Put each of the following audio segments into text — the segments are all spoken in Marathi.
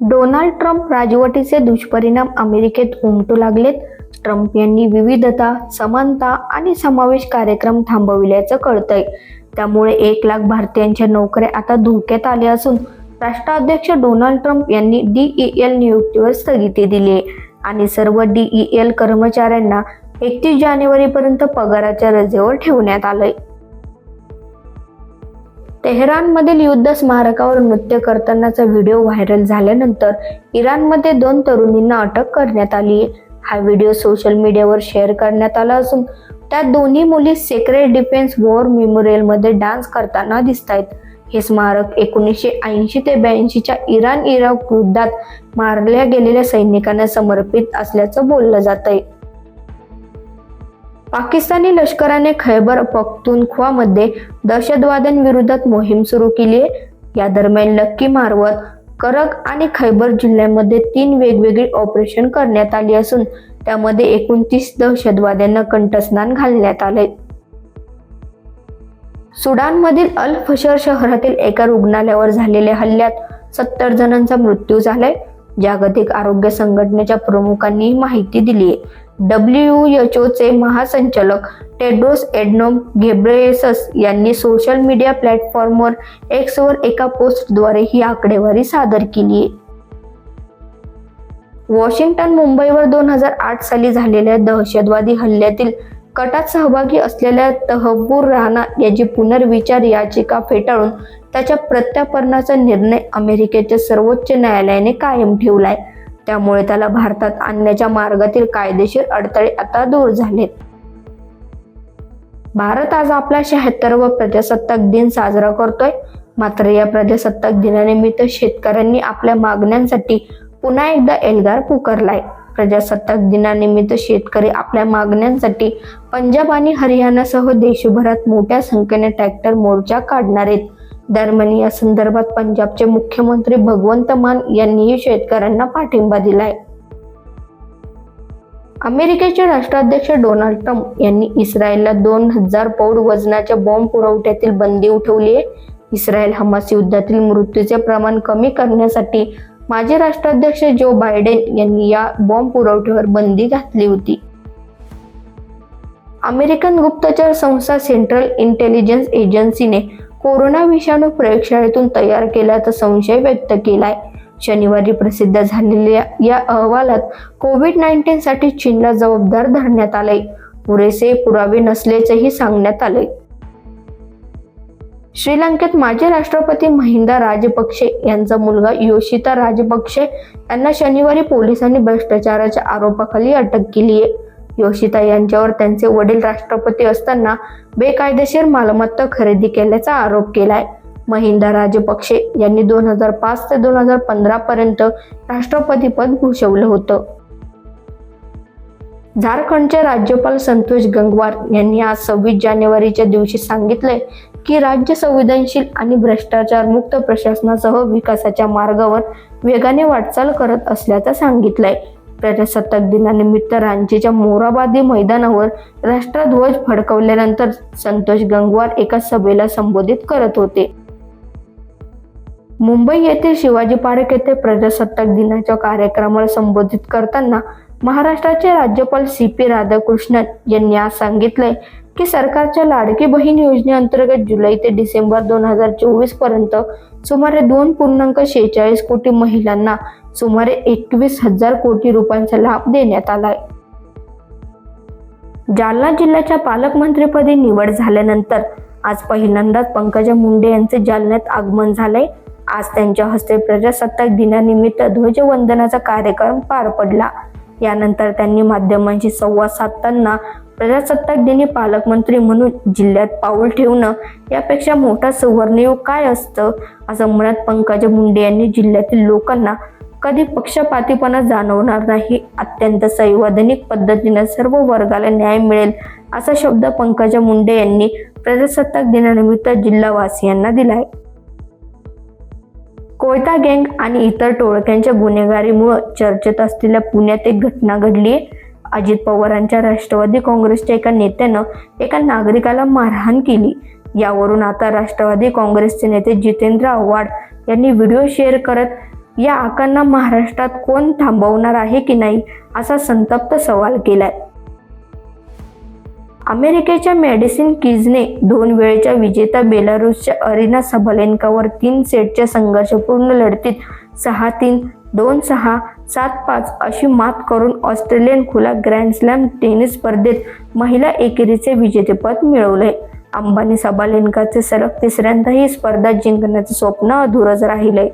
डोनाल्ड ट्रम्प राजवटीचे दुष्परिणाम अमेरिकेत उमटू लागलेत. ट्रम्प यांनी विविधता समानता आणि समावेश कार्यक्रम थांबविल्याचं कळतंय. त्यामुळे एक लाख भारतीयांच्या नोकऱ्या आता धोक्यात आल्या असून राष्ट्राध्यक्ष डोनाल्ड ट्रम्प यांनी डीईएल नियुक्तीवर स्थगिती दिली आहे. आणि सर्व डीईएल कर्मचाऱ्यांना एकतीस जानेवारीपर्यंत पगाराच्या रजेवर ठेवण्यात आलंय. तेहरानमधील युद्ध स्मारकावर नृत्य करतानाचा व्हिडिओ व्हायरल झाल्यानंतर इराणमध्ये दोन तरुणींना अटक करण्यात आली आहे. हा व्हिडिओ सोशल मीडियावर शेअर करण्यात आला असून त्या दोन्ही मुली सेक्रेट डिफेन्स वॉर मेमोरियलमध्ये डान्स करताना दिसत आहेत हे स्मारक एकोणीसशे ऐंशी ते ब्याऐंशीच्या इराण इराक युद्धात मारल्या गेलेल्या सैनिकांना समर्पित असल्याचं बोललं जात आहे पाकिस्तानी लष्कराने खैबर पख्तूनख्वामध्ये दहशतवाद्यांविरोधात मोहीम सुरू केली आहे. या दरम्यान लक्की मारवत करक आणि खैबर जिल्ह्यामध्ये तीन वेगवेगळी ऑपरेशन करण्यात आली असून त्यामध्ये एकोणतीस दहशतवाद्यांना कंठस्नान घालण्यात आले सुडानमधील अल फशर शहरातील एका रुग्णालयावर झालेल्या हल्ल्यात सत्तर जणांचा मृत्यू झालाय. जागतिक आरोग्य संघटनेच्या प्रमुखांनी माहिती दिली आहे डब्ल्यू एच ओचे महासंचालक टेड्रोस एडनोम घेब्रेयसस यांनी सोशल मीडिया प्लॅटफॉर्मवर एक्सवर एका पोस्टद्वारे ही आकडेवारी सादर केली आहे वॉशिंग्टन मुंबईवर दोन हजार आठ साली झालेल्या दहशतवादी हल्ल्यातील कटात सहभागी असलेल्या तहबूर राणा याची पुनर्विचार याचिका फेटाळून त्याच्या प्रत्यापर्णाचा निर्णय अमेरिकेच्या सर्वोच्च न्यायालयाने कायम ठेवलाय. त्यामुळे त्याला भारतात आणण्याच्या मार्गातील कायदेशीर अडथळे आता दूर झालेत. भारत आज आपला शहात्तरवा प्रजासत्ताक दिन साजरा करतोय. मात्र या प्रजासत्ताक दिनानिमित्त शेतकऱ्यांनी आपल्या मागण्यांसाठी पुन्हा एकदा एल्गार पुकारलाय. प्रजासत्ताक दिनानिमित्त शेतकरी आपल्या मागण्यांसाठी पंजाब आणि हरियाणासह देशभरात मोठ्या संख्येने ट्रॅक्टर मोर्चा काढणार आहेत. दरम्यान या संदर्भात पंजाबचे मुख्यमंत्री भगवंत मान यांनीही शेतकऱ्यांना पाठिंबा दिलाय. अमेरिकेचे राष्ट्राध्यक्ष डोनाल्ड ट्रम्प यांनी इस्रायलला दोन हजार पौड वजनाच्या बॉम्ब पुरवठ्यातील बंदी उठवली आहे. इस्रायल हमास युद्धातील मृत्यूचे प्रमाण कमी करण्यासाठी माजी राष्ट्राध्यक्ष जो बायडेन यांनी या बॉम्ब पुरवठ्यावर बंदी घातली होती. अमेरिकन गुप्तचर संस्था सेंट्रल इंटेलिजन्स एजन्सीने कोरोना विषाणू प्रयोगशाळेतून तयार केल्याचा संशय व्यक्त केलाय. शनिवारी प्रसिद्ध झालेल्या या अहवालात कोविड नाईन्टीन साठी चीनला जबाबदार धरण्यात आले पुरेसे पुरावे नसल्याचेही सांगण्यात आले श्रीलंकेत माजी राष्ट्रपती महिंदा राजपक्षे यांचा मुलगा योशिता राजपक्षे यांना शनिवारी पोलिसांनी भ्रष्टाचाराच्या आरोपाखाली अटक केली आहे योशिता यांच्यावर त्यांचे वडील राष्ट्रपती असताना बेकायदेशीर मालमत्ता खरेदी केल्याचा आरोप केलाय. महिंदा राजपक्षे यांनी दोन हजार पाच ते दोन हजार पंधरा पर्यंत राष्ट्रपतीपद भूषवलं होतं. झारखंडचे राज्यपाल संतोष गंगवार यांनी आज सव्वीस जानेवारीच्या दिवशी सांगितले की राज्य संवेदनशील आणि भ्रष्टाचार मुक्त प्रशासनासह विकासाच्या मार्गावर वेगाने वाटचाल करत असल्याचं सांगितलंय. प्रजासत्ताक दिनानिमित्त रांचीच्या मोराबादी मैदानावर राष्ट्रध्वज फडकवल्यानंतर संतोष गंगवार एका सभेला संबोधित करत होते. मुंबई येथे शिवाजी पार्क येथे प्रजासत्ताक दिनाच्या कार्यक्रमाला संबोधित करताना महाराष्ट्राचे राज्यपाल सी पी राधाकृष्णन यांनी आज सांगितलंय की सरकारच्या लाडकी बहीण योजनेअंतर्गत जुलै ते डिसेंबर दोन हजार चोवीसपर्यंत सुमारे दोन पूर्णांक शेहेचाळीस कोटी महिलांना सुमारे एकवीस हजार कोटी रुपयांचा लाभ देण्यात आलाय. जालना जिल्ह्याच्या पालकमंत्रीपदी निवड झाल्यानंतर आज पहिल्यांदाच पंकजा मुंडे यांचे जालन्यात आगमन झालंय. आज त्यांच्या हस्ते प्रजासत्ताक दिनानिमित्त ध्वजवंदनाचा कार्यक्रम पार पडला. यानंतर त्यांनी माध्यमांशी संवाद साधताना प्रजासत्ताक दिनी पालकमंत्री म्हणून जिल्ह्यात पाऊल ठेवणं यापेक्षा मोठा सुवर्णयोग काय असतं? असं म्हणत पंकजा मुंडे यांनी जिल्ह्यातील लोकांना कधी पक्षपातीपणा जाणवणार नाही. अत्यंत संवैधानिक पद्धतीने सर्व वर्गाला न्याय मिळेल असा शब्द पंकजा मुंडे यांनी प्रजासत्ताक दिनानिमित्त जिल्हावासियांना दिलाय. कोयता गँग आणि इतर टोळक्यांच्या गुन्हेगारीमुळे चर्चेत असलेल्या पुण्यात एक घटना घडली अजित पवारांच्या राष्ट्रवादी काँग्रेसच्या एका नेत्यानं एका नागरिकाला मारहाण केली. यावरून आता राष्ट्रवादी काँग्रेसचे नेते जितेंद्र आव्हाड यांनी व्हिडिओ शेअर करत या आकांना महाराष्ट्रात कोण थांबवणार आहे की नाही असा संतप्त सवाल केलाय. अमेरिकेच्या मेडिसिन किजने दोन वेळेच्या विजेता बेलारूसच्या अरिना सबलेनकावर तीन सेटच्या संघर्षपूर्ण लढतीत सहा तीन दोन सहा सात पाच अशी मात करून ऑस्ट्रेलियन खुला ग्रँड स्लॅम टेनिस स्पर्धेत महिला एकेरीचे विजेतेपद मिळवले अंबानी सबालेनकाचे सलग तिसऱ्यांदा ही स्पर्धा जिंकण्याचे स्वप्न अधुरच राहिले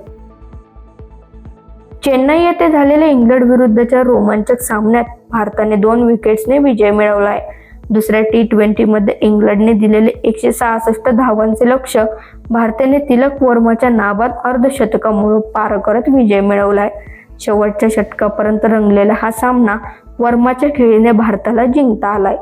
चेन्नई येथे झालेल्या इंग्लंड विरुद्धच्या रोमांचक सामन्यात भारताने दोन विकेट्सने विजय मिळवला आहे. दुसऱ्या टी ट्वेंटीमध्ये इंग्लंडने दिलेले एकशे सहासष्ट धावांचे लक्ष भारताने तिलक वर्माच्या नाबाद अर्धशतकामुळे पार करत विजय मिळवला आहे. शेवटच्या षटकापर्यंत रंगलेला हा सामना वर्माच्या खेळीने भारताला जिंकता आलाय.